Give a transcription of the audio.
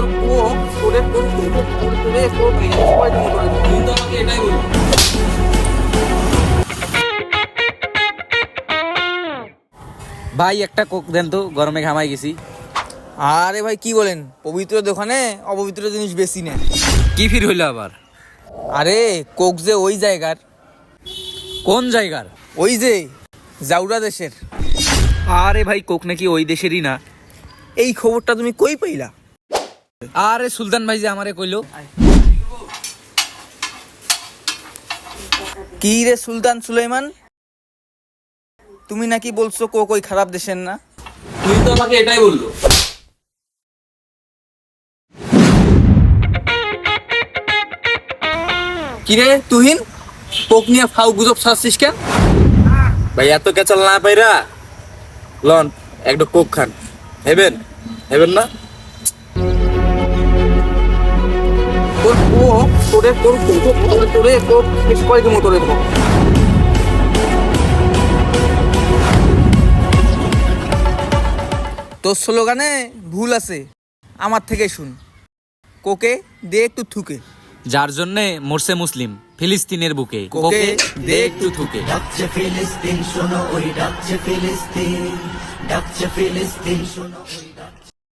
সবাই তুমি করে তুমি তো আমাকে এটাই ভাই একটা কোক দেন তো গরমে ঘামাই গেছি। আরে ভাই কি বলেন? পবিত্র দোকানে অপবিত্র জিনিস বেশি নেয় কি ফির হইল আবার? আরে কোক যে ওই জায়গার। কোন জায়গার? ওই যে জাউরা দেশের। আরে ভাই কোক নাকি ওই দেশেরই না। এই খবরটা তুমি কই পাইলা? আরে সুলতান ভাই যে আমারে কইলো। কি রে সুলতান সুলাইমান? তুমি নাকি বলছো কোক ওই খারাপ দেশের না? তুই তো আমাকে এটাই বলল। কি রে তুহিন? কোক নিয়ে ফাউ গুজব ছাড়ছিস কেন? ভাই এত কেচাল না পাইরা। লন একটা কোক খান। হেবেন হেবেন না? কোক তোরে তোর তোরে তোরে কোক শেষ করে দেবো তোরে কোক তোর স্লোগানে ভুল আছে আমার থেকে শুন। কোকে দে একটু থুকে। যার জন্যে মরছে মুসলিম ফিলিস্তিনের বুকে। কোকে দে একটু থুকে। ডাকছে ফিলিস্তিন শোনো ওই ডাকছে ফিলিস্তিন। ডাকছে ফিলিস্তিন শোনো ওই